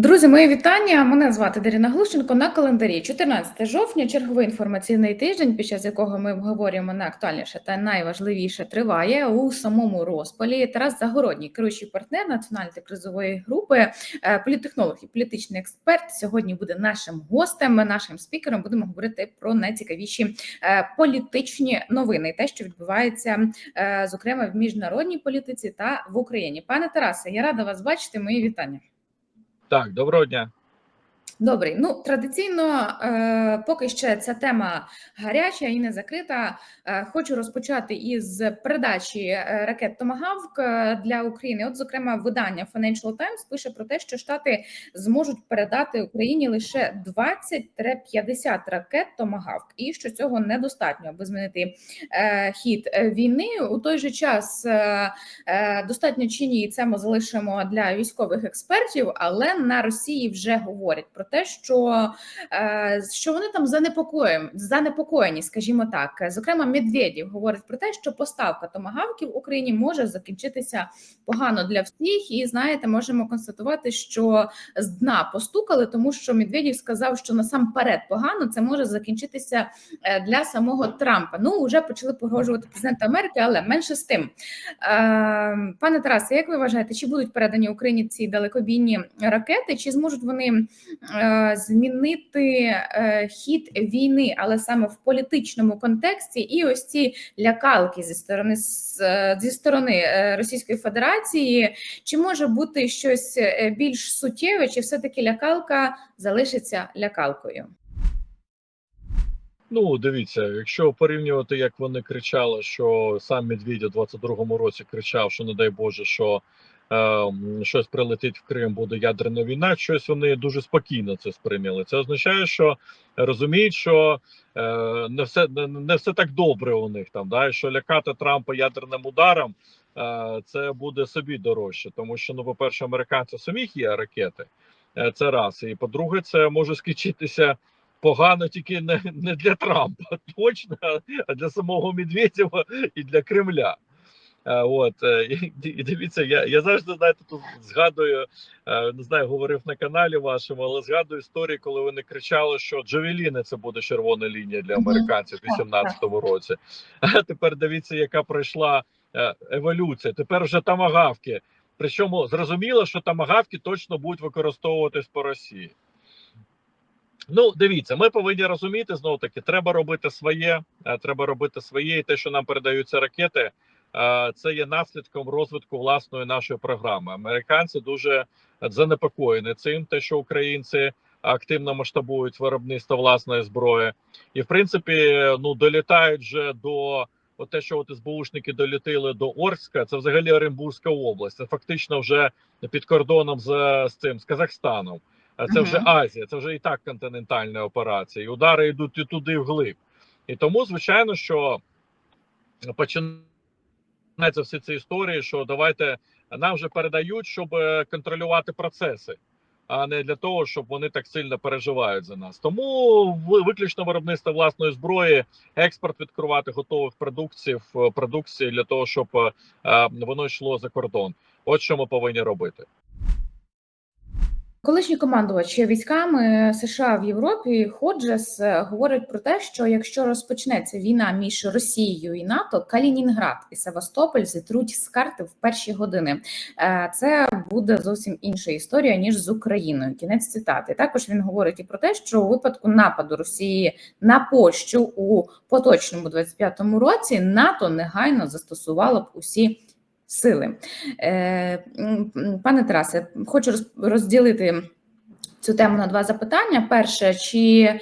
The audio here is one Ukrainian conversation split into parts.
Друзі, мої вітання. Мене звати Дарина Глущенко. На календарі 14 жовтня, черговий інформаційний тиждень, під час якого ми обговорюємо найактуальніше та найважливіше триває у самому розпалі. Тарас Загородній, керуючий партнер національної кризової групи, е, політтехнолог і політичний експерт. Сьогодні буде нашим гостем, нашим спікером. Будемо говорити про найцікавіші е, політичні новини, те, що відбувається, е, зокрема в міжнародній політиці та в Україні. Пане Тарасе, я рада вас бачити. Мої вітання. Так, доброго дня. Добрий. Ну традиційно, е, поки ще ця тема гаряча і не закрита. Е, хочу розпочати із передачі е, ракет Томагавк для України. От, зокрема, видання Financial Times пише про те, що Штати зможуть передати Україні лише 20-50 ракет Томагавк, і що цього недостатньо, аби змінити хід війни. У той же час достатньо чи ні, це ми залишимо для військових експертів, але на Росії вже говорять про те, що, е, що вони там занепокоєні, занепокоєні, скажімо так. Зокрема, Медведєв говорить про те, що поставка томагавків Україні може закінчитися погано для всіх. І знаєте, можемо констатувати, що з дна постукали, тому що Медведєв сказав, що насамперед погано це може закінчитися е, для самого Трампа. Ну вже почали погрожувати президента Америки, але менше з тим. Е, Пане Тарасе, як ви вважаєте, чи будуть передані Україні ці далекобійні ракети, чи зможуть вони змінити е, хід війни, але саме в політичному контексті, і ось ці лякалки зі сторони е, зі сторони е, Російської Федерації, чи може бути щось е, більш суттєве, чи все таки лякалка залишиться лякалкою? Ну, дивіться, якщо порівнювати, як вони кричали, що сам Медведя в 22-му році кричав, що не дай Боже, що е, щось прилетить в Крим, буде ядерна війна. Щось вони дуже спокійно це сприйняли. Це означає, що розуміють, що е, не все не, все так добре у них там. Да, що лякати Трампа ядерним ударом, е, це буде собі дорожче, тому що ну, по-перше, американці самих є ракети. Е, Це раз. І по-друге, це може скінчитися погано тільки не, не для Трампа, точно, а для самого Медведєва і для Кремля. Е, От е, і, дивіться, я я завжди знаєте, тут згадую, е, не знаю, говорив на каналі вашому, але згадую історії, коли вони кричали, що Джавеліни це буде червона лінія для американців в 18-му році. А тепер дивіться, яка пройшла еволюція. Тепер вже тамагавки. Причому зрозуміло, що тамагавки точно будуть використовуватись по Росії. Ну, дивіться, ми повинні розуміти знову таки, треба робити своє. Треба робити своє, і те, що нам передаються ракети, це є наслідком розвитку власної нашої програми. Американці дуже занепокоєні цим, те, що українці активно масштабують виробництво власної зброї, і в принципі, ну долітають вже до от те, що от СБУшники долітили до Орська, це взагалі Оренбурзька область. Це фактично вже під кордоном з, з цим з Казахстаном. Це вже Азія, це вже і так континентальна операція. І удари йдуть і туди вглиб. І тому, звичайно, що починаються всі ці історії, що давайте нам вже передають, щоб е, контролювати процеси, а не для того, щоб вони так сильно переживають за нас. Тому ви- виключно виробництво власної зброї, експорт відкривати готових продуктів, е, продукції для того, щоб е, воно йшло за кордон. От що ми повинні робити. Колишній командувач військами США в Європі Ходжес е, говорить про те, що якщо розпочнеться війна між Росією і НАТО, Калінінград і Севастополь зітруть з карти в перші години. Е, Це буде зовсім інша історія ніж з Україною. Кінець цитати. Також він говорить і про те, що у випадку нападу Росії на Польщу у поточному 25-му році НАТО негайно застосувало б усі. Сили, Е, пане Тарасе, хочу розділити цю тему на два запитання. Перше, чи е,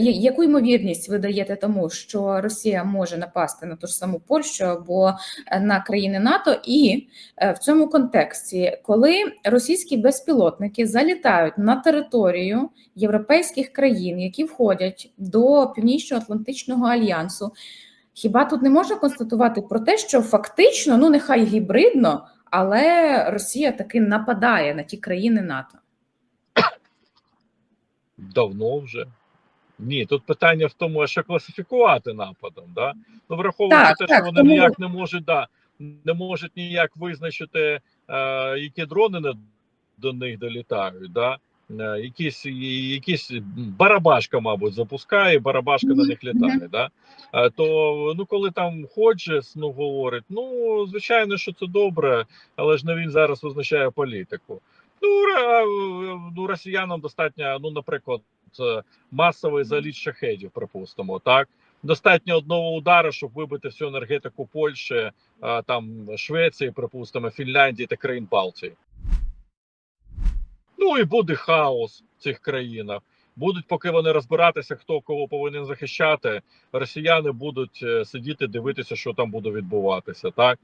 яку ймовірність ви даєте тому, що Росія може напасти на ту ж саму Польщу або на країни НАТО? І е, в цьому контексті, коли російські безпілотники залітають на територію європейських країн, які входять до Північно-Атлантичного альянсу, Хіба тут не можна констатувати про те, що фактично, ну нехай гібридно, але Росія таки нападає на ті країни НАТО? Давно вже. Ні, тут питання в тому, а що класифікувати нападом. Да? Ну, враховуючи Так, те, так, що вони тому- ніяк не можуть, да, не можуть ніяк визначити, е, які дрони до них долітають. Да? Е, Якісь, якісь барабашка, мабуть, запускає, барабашка на них літає. Да? Е, То ну, коли там Ходжес ну, говорить, ну звичайно, що це добре, але ж не він зараз визначає політику. Ну, ну росіянам достатньо, ну, наприклад, е, масовий заліт шахедів, припустимо, так. Достатньо одного удару, щоб вибити всю енергетику Польщі, е, там Швеції, припустимо, Фінляндії та країн Балтії. Ну і буде хаос в цих країнах. Будуть, поки вони розбиратися, хто кого повинен захищати. Росіяни будуть е, сидіти, дивитися, що там буде відбуватися, так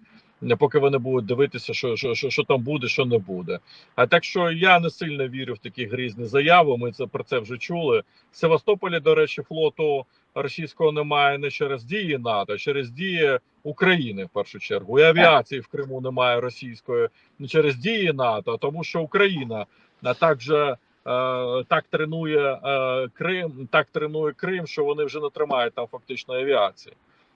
поки вони будуть дивитися, що, що, що, що там буде, що не буде. А так що я не сильно вірю в такі грізні заяви. Ми це про це вже чули. В Севастополі, до речі, флоту російського немає не через дії НАТО, а через дії України в першу чергу. І авіації в Криму немає російської не через дії НАТО, тому що Україна а також е, так тренує е, Крим, так тренує Крим, що вони вже не тримають там фактично авіації.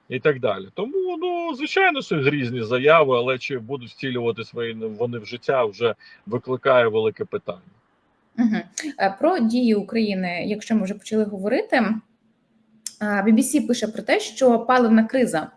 І так далі. Тому, ну, звичайно, що грізні заяви, але чи будуть втілювати свої вони в життя, вже викликає велике питання. Угу. Про дії України, якщо ми вже почали говорити, BBC пише про те, що паливна криза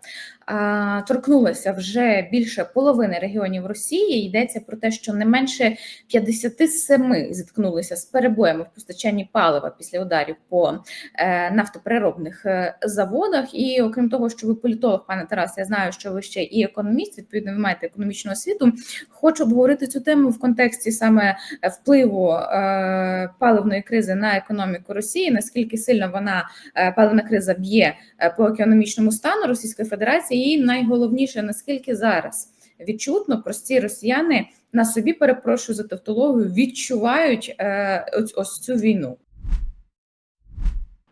торкнулася вже більше половини регіонів Росії. Йдеться про те, що не менше 57 зіткнулися з перебоями в постачанні палива після ударів по е, нафтопереробних е, заводах. І окрім того, що ви політолог, пане Тарас, я знаю, що ви ще і економіст, відповідно, ви маєте економічну освіту. Хочу обговорити цю тему в контексті саме впливу е, паливної кризи на економіку Росії. Наскільки сильно вона паливна криза б'є по економічному стану Російської Федерації, і найголовніше наскільки зараз відчутно прості росіяни на собі перепрошую за тавтологію, відчувають е, ось, ось цю війну.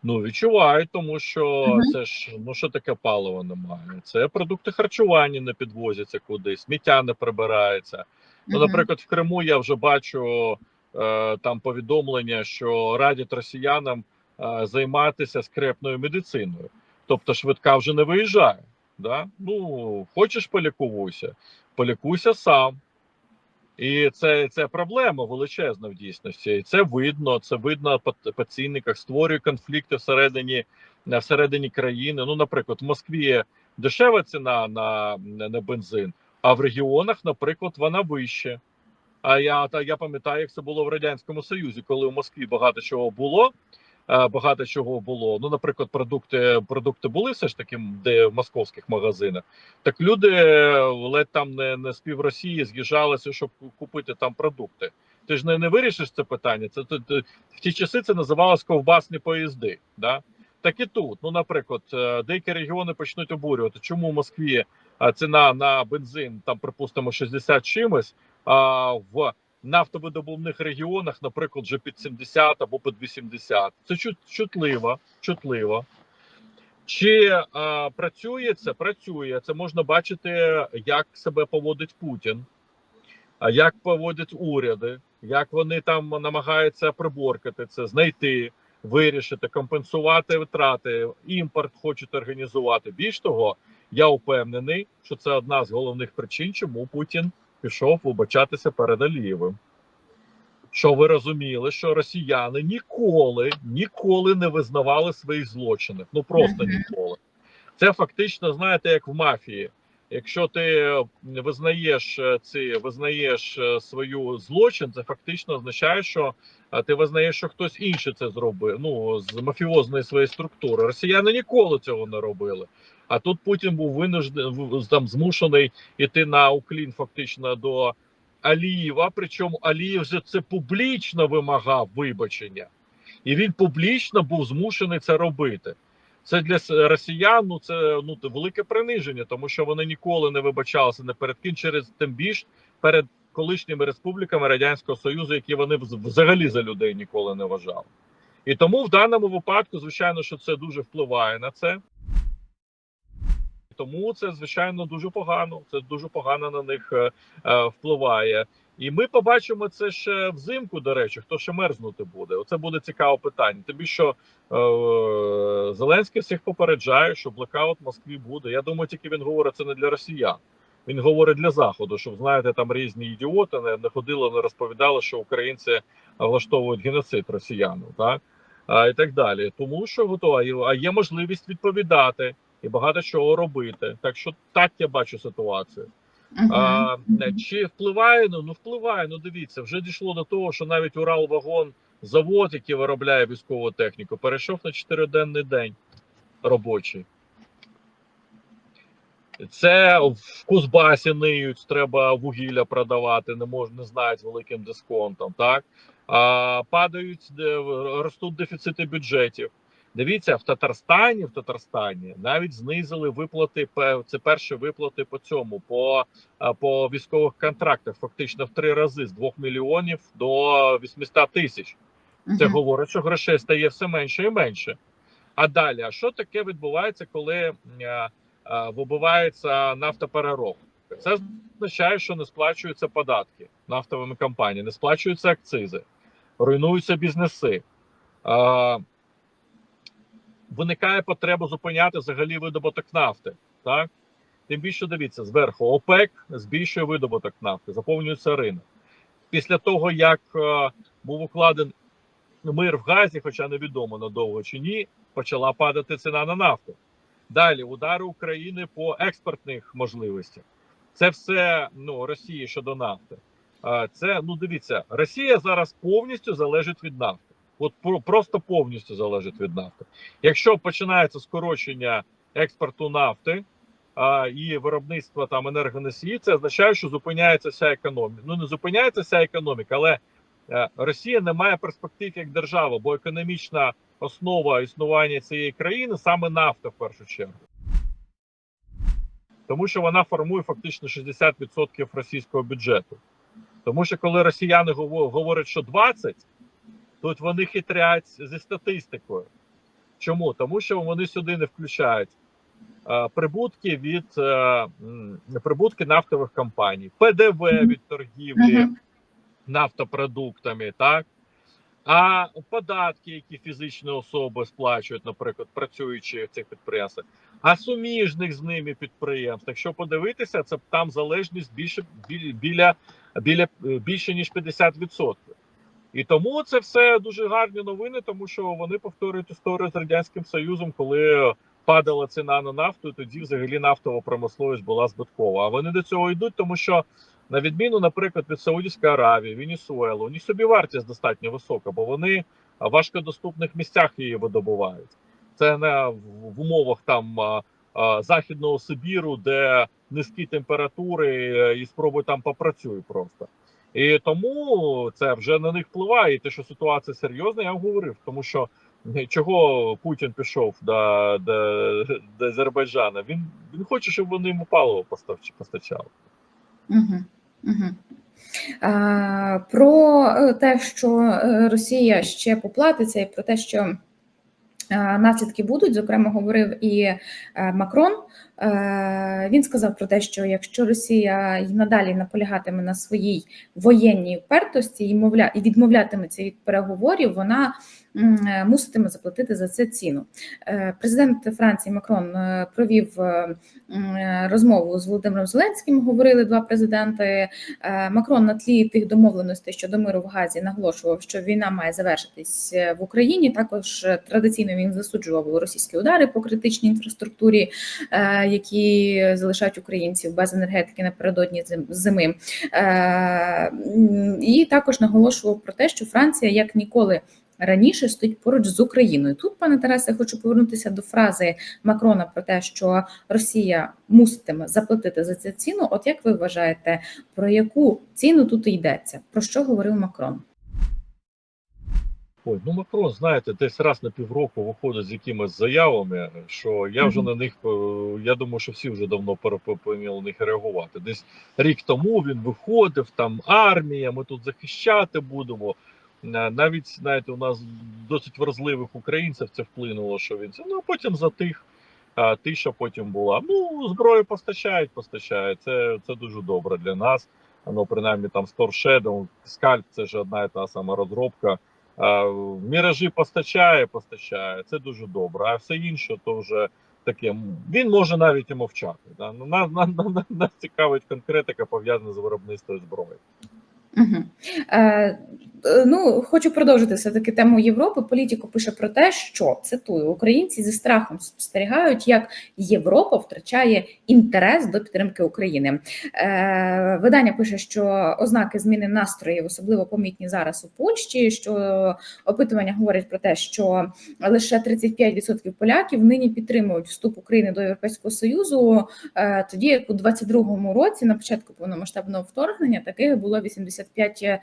Ну відчувають, тому що Мгм. це ж ну що таке паливо немає. Це продукти харчування не підвозяться кудись, сміття не прибирається. Ну, наприклад, в Криму я вже бачу е, там повідомлення, що радять росіянам е, займатися скрепною медициною. Тобто швидка вже не виїжджає. Да? Ну, хочеш полікуйся, полікуйся сам. І це, це проблема величезна в дійсності. І це видно. Це видно по, створює конфлікти всередині, всередині країни. Ну, наприклад, в Москві дешева ціна на, на бензин, а в регіонах, наприклад, вона вища. А я та я пам'ятаю, як це було в радянському Союзі, коли в Москві багато чого було. Е, Багато чого було. Ну, наприклад, продукти продукти були все ж таки, де в московських магазинах. Так люди е, ледь там не, не з пів Росії з'їжджалися, щоб купити там продукти. Ти ж не, не вирішиш це питання. Це ти- ти- в ті часи це називалось ковбасні поїзди. Да? Так і тут. Ну, наприклад, е, деякі регіони почнуть обурювати, чому в Москві ціна на бензин там, припустимо, 60 чимось, а в нафтовидобувних регіонах, наприклад, вже під 70 або під 80. Це чутливо, чутливо. Чи е, працює це? Працює. Це можна бачити, як себе поводить Путін, а як поводять уряди, як вони там намагаються приборкати це, знайти, вирішити, компенсувати витрати, імпорт хочуть організувати. Більш того, я впевнений, що це одна з головних причин, чому Путін пішов вибачатися перед Алієвим. Що ви розуміли, що росіяни ніколи, ніколи не визнавали своїх злочинів. Ну просто ніколи. Це фактично, знаєте, як в мафії. Якщо ти визнаєш е, ці визнаєш е, свою злочин, це фактично означає, що е, ти визнаєш, що хтось інший це зробив. Ну з мафіозної своєї структури. Росіяни ніколи цього не робили. А тут Путін був винуждений там змушений іти на уклін, фактично до Алієва. Причому Алієв же це публічно вимагав вибачення, і він публічно був змушений це робити. Це для росіян ну, це ну велике приниження, тому що вони ніколи не вибачалися не перед ким через тим більш перед колишніми республіками радянського союзу, які вони взагалі за людей ніколи не вважали. І тому в даному випадку, звичайно, що це дуже впливає на це. Тому це звичайно дуже погано. Це дуже погано на них е, е, впливає. І ми побачимо це ще взимку. До речі, хто ще мерзнути буде. Оце буде цікаве питання. Тобі що е, Зеленський всіх попереджає, що блекаут в Москві буде. Я думаю, тільки він говорить це не для росіян. Він говорить для заходу, щоб знаєте, там різні ідіоти не, не ходили, не розповідали, що українці влаштовують геноцид росіянам, так а, і так далі. Тому що готові, а є можливість відповідати і багато чого робити. Так що так я бачу ситуацію. Мгм. А, е, чи впливає? Ну, ну впливає. Ну дивіться, вже дійшло до того, що навіть Уралвагон, завод, який виробляє військову техніку, перейшов на чотириденний день робочий. Це в Кузбасі ниють, треба вугілля продавати, не мож, не знають з великим дисконтом. Так а, падають, ростуть дефіцити бюджетів. Дивіться, в Татарстані, в Татарстані навіть знизили виплати. Це перші виплати по цьому, по, по військових контрактах, фактично в три рази з 2 мільйонів до 800 тисяч. Це Мгм. говорить, що грошей стає все менше і менше. А далі, а що таке відбувається, коли е, е, вибивається нафтопереробка? Це означає, що не сплачуються податки нафтовими компаніями, не сплачуються акцизи, руйнуються бізнеси. Е, виникає потреба зупиняти взагалі видобуток нафти. Так? Тим більше дивіться, зверху ОПЕК збільшує видобуток нафти, заповнюється ринок. Після того, як е, був укладений мир в газі, хоча невідомо надовго чи ні, почала падати ціна на нафту. Далі удари України по експортних можливостях. Це все ну, Росії щодо нафти. Це ну дивіться, Росія зараз повністю залежить від нафти. От просто повністю залежить від нафти. Якщо починається скорочення експорту нафти а, і виробництва там енергоносії, це означає, що зупиняється вся економіка. Ну не зупиняється вся економіка, але Е, Росія не має перспектив як держава, бо економічна основа існування цієї країни саме нафта в першу чергу. Тому що вона формує фактично 60% російського бюджету. Тому що коли росіяни говорять, що 20, тут вони хитрять зі статистикою. Чому? Тому що вони сюди не включають е, прибутки від е, прибутки нафтових компаній, ПДВ від торгівлі нафтопродуктами, так? А податки, які фізичні особи сплачують, наприклад, працюючи в цих підприємствах, а суміжних з ними підприємств, якщо подивитися, це там залежність більше біля, біля е, більше ніж 50%. І тому це все дуже гарні новини, тому що вони повторюють історію з радянським союзом, коли падала ціна на нафту, і тоді взагалі нафтова промисловість була збиткова. А вони до цього йдуть, тому що на відміну, наприклад, від Саудівської Аравії, Венесуели, у них собівартість достатньо висока, бо вони в важкодоступних місцях її видобувають. Це не в умовах там західного Сибіру, де низькі температури, е, і спробуй там попрацюй просто. І тому це вже на них впливає. І те, що ситуація серйозна, я говорив, тому що е, чого Путін пішов до, до, до Азербайджана? Він він хоче, щоб вони йому паливо постач- постачали. Мгм. Мгм. А, Про е, те, що е, Росія ще поплатиться, і про те, що наслідки будуть, зокрема, говорив і Макрон. Е, Він сказав про те, що якщо Росія й надалі наполягатиме на своїй воєнній впертості і мовля і відмовлятиметься від переговорів, вона е, муситиме заплатити за це ціну. Е, Президент Франції Макрон провів розмову з Володимиром Зеленським. Говорили два президенти. Макрон на тлі тих домовленостей щодо миру в Газі наголошував, що війна має завершитись в Україні. Також традиційно він засуджував російські удари по критичній інфраструктурі, які залишають українців без енергетики напередодні зими. Е, І також наголошував про те, що Франція як ніколи. Раніше стоїть поруч з Україною. Тут, пане Тарасе, я хочу повернутися до фрази Макрона про те, що Росія муситиме заплатити за цю ціну. От як ви вважаєте, про яку ціну тут йдеться? Про що говорив Макрон? Ой, ну Макрон, знаєте, десь раз на півроку виходить з якимись заявами, що я вже Мгм. на них, е, я думаю, що всі вже давно на них реагувати. Десь рік тому він виходив, там армія, ми тут захищати будемо. Е, Навіть знаєте, у нас досить вразливих українців це вплинуло, що він це. Ну а потім затих. А тиша потім була. Ну, зброю постачають, постачають. Це, це дуже добре для нас. Ну, принаймні там Store Shadow, Scalp, це ж одна і та сама розробка. Міражі постачає, постачає. Це дуже добре. А все інше то вже таке. Він може навіть і мовчати. Да? Ну, Нас, нас, нас, нас цікавить конкретика пов'язана з виробництвом зброї. Угу. Е, ну, хочу продовжити все-таки тему Європи. Політико пише про те, що цитую українці зі страхом спостерігають, як Європа втрачає інтерес до підтримки України. Е, видання пише, що ознаки зміни настроїв особливо помітні зараз у Польщі. Що опитування говорять про те, що лише 35% поляків нині підтримують вступ України до Європейського Союзу. Е, тоді як у 22-му році, на початку повномасштабного вторгнення, таких було 85%. Е,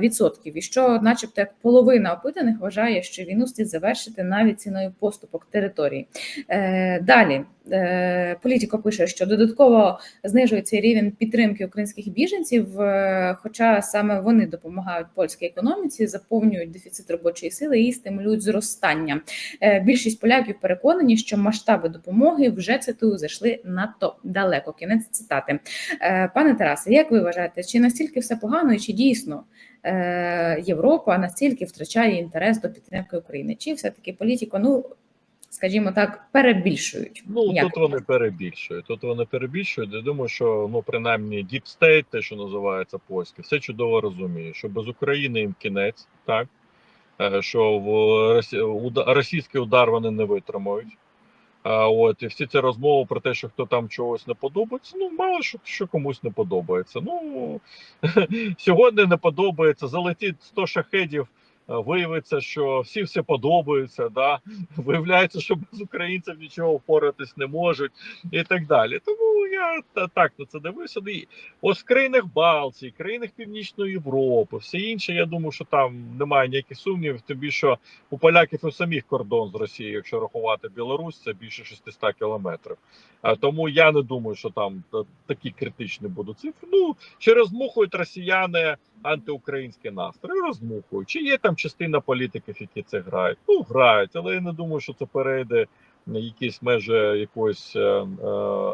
відсотків, і що, начебто, як половина опитаних вважає, що війну слід завершити навіть ціною поступок території. Е, Далі е, політико пише, що додатково знижується рівень підтримки українських біженців, е, хоча саме вони допомагають польській економіці, заповнюють дефіцит робочої сили і стимулюють зростання. Е, Більшість поляків переконані, що масштаби допомоги вже цитую зайшли надто далеко. Кінець цитати. Е, Пане Тарасе, як ви вважаєте, чи настільки все погано, і чи дійсно е, Європа настільки втрачає інтерес до підтримки України? Чи все-таки політико, ну скажімо так, перебільшують? Ну Як? тут вони перебільшують. Тут вони перебільшують. Я думаю, що ну принаймні Deep State, те, що називається польське, все чудово розуміє, що без України їм кінець, так Е, що в Росі... російський удар вони не витримають. А от і всі ці розмови про те, що хто там чогось не подобається. Ну мало що, що комусь не подобається. Ну сьогодні не подобається. Залетить 100 шахедів. Е, Виявиться, що всі все подобаються, да виявляється, що без українців нічого впоратись не можуть, і так далі. Тому я так на це дивився. Ну, Ось в країнах Балтії, країнах Північної Європи, все інше. Я думаю, що там немає ніяких сумнівів. Тим більше що у поляків і самих кордон з Росією, якщо рахувати Білорусь, це більше 600 кілометрів. А тому я не думаю, що там такі критичні будуть цифри. Ну чи розмухують росіяни антиукраїнські настрої? Розмухують. Чи є там частина політиків, які це грають? Ну грають, але я не думаю, що це перейде на якісь межі якогось е, е,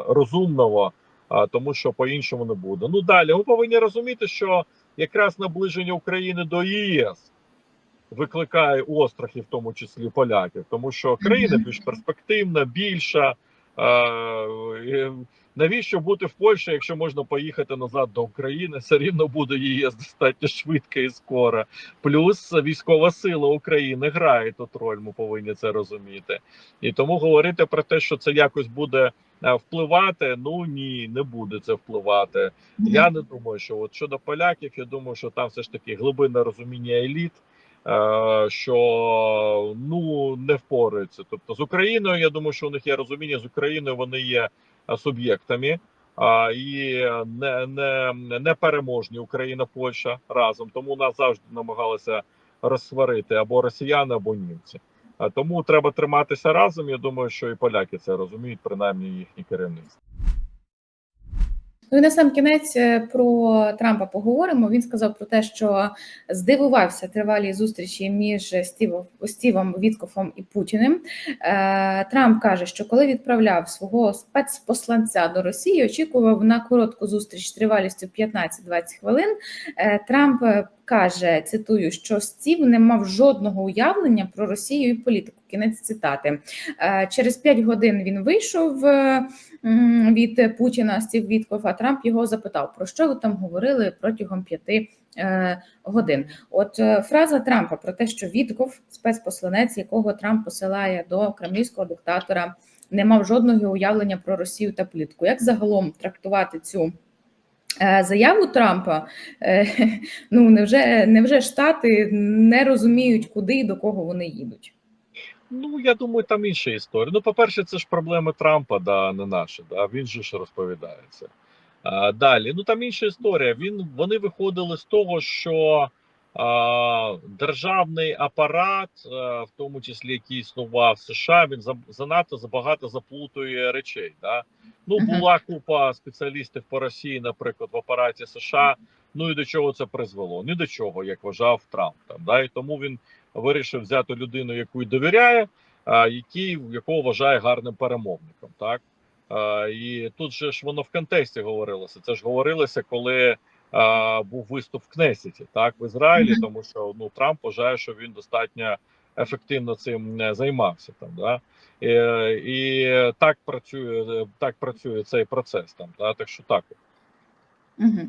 розумного. А тому, що по-іншому не буде. Ну далі ми повинні розуміти, що якраз наближення України до ЄС викликає острахи, в тому числі поляків, тому що країна більш перспективна, більша. Навіщо бути в Польщі, якщо можна поїхати назад до України? Все рівно буде ЄС достатньо швидко і скоро. Плюс військова сила України грає тут роль. Ми повинні це розуміти. І тому говорити про те, що це якось буде е, впливати. Ну ні, не буде це впливати. Я не думаю, що от щодо поляків, я думаю, що там все ж таки глибинне розуміння еліт, е, що ну не впораються. Тобто з Україною, я думаю, що у них є розуміння з Україною, вони є суб'єктами. І не, не, не переможні Україна, Польща разом. Тому нас завжди намагалися розсварити або росіяни, або німці. Тому треба триматися разом. Я думаю, що і поляки це розуміють, принаймні їхні керівництво. Ну і на сам кінець е, про Трампа поговоримо. Він сказав про те, що здивувався тривалій зустрічі між Стівом, Стівом Віткофом і Путіним. Е, Трамп каже, що коли відправляв свого спецпосланця до Росії, очікував на коротку зустріч тривалістю 15-20 хвилин. Е, Трамп каже, цитую, що Стів не мав жодного уявлення про Росію і політику. Кінець цитати. Е, Через 5 годин він вийшов. е, від Путіна Стів Вітков, а Трамп його запитав, про що ви там говорили протягом п'яти е, годин. От фраза Трампа про те, що Вітков, спецпосланець, якого Трамп посилає до кремлівського диктатора, не мав жодного уявлення про Росію та політику. Як загалом трактувати цю? Е, Заяву Трампа, Е, ну невже, невже Штати не розуміють, куди і до кого вони їдуть? Ну я думаю, там інша історія. Ну, по-перше, це ж проблеми Трампа, да, не наші. Да, він же ж розповідається. Далі, ну там інша історія. Він вони виходили з того, що державний апарат, в тому числі який існував в США, він за, занадто забагато заплутує речей. Да? Ну, була купа спеціалістів по Росії, наприклад, в апараті США. Ну і до чого це призвело? Ні до чого, як вважав Трамп. Там, да? І тому він вирішив взяти людину, яку й довіряє, а, який, якого вважає гарним перемовником. Так? А, і тут же ж воно в контексті говорилося. Це ж говорилося, коли був виступ в Кнесіті так, в Ізраїлі, тому що ну, Трамп вважає, що він достатньо ефективно цим не займався там. Да? і, І так працює, так працює цей процес там. Да? Так що так. Угу.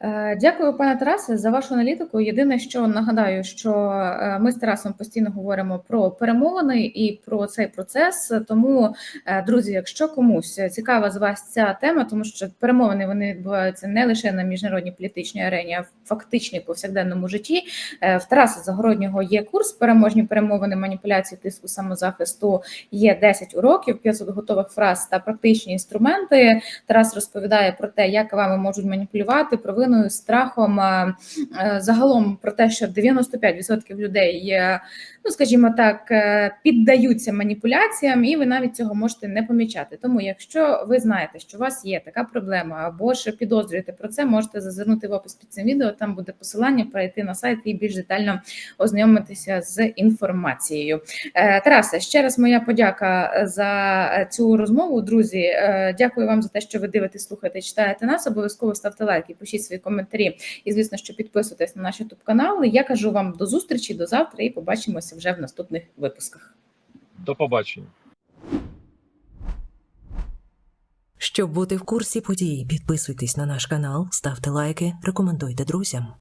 Дякую, пане Тарасе, за вашу аналітику. Єдине, що нагадаю, що е, ми з Тарасом постійно говоримо про перемовини і про цей процес. Тому, е, друзі, якщо комусь цікава з вас ця тема, тому що перемовини вони відбуваються не лише на міжнародній політичній арені, а в фактичній повсякденному житті. Е, В Тараса Загороднього є курс переможні перемовини, маніпуляції, тиску самозахисту. Є 10 уроків, 500 готових фраз та практичні інструменти. Тарас розповідає про те, як вами можуть маніпулювати провиною, страхом е, е, загалом про те, що 95% людей, є, ну скажімо так, е, піддаються маніпуляціям, і ви навіть цього можете не помічати. Тому, якщо ви знаєте, що у вас є така проблема, або ж підозрюєте про це, можете зазирнути в опис під цим відео. Там буде посилання, перейти на сайт і більш детально ознайомитися з інформацією. Е, Тарасе, ще раз моя подяка за цю розмову. Друзі, Е, дякую вам за те, що ви дивитесь, слухаєте, читаєте нас. Обов'язково ставте лайки, пишіть свої коментарі. І звісно, що підписуйтесь на наш youtube канал. Я кажу вам до зустрічі, до завтра, і побачимося вже в наступних випусках. До побачення. Щоб бути в курсі подій, підписуйтесь на наш канал, ставте лайки, рекомендуйте друзям.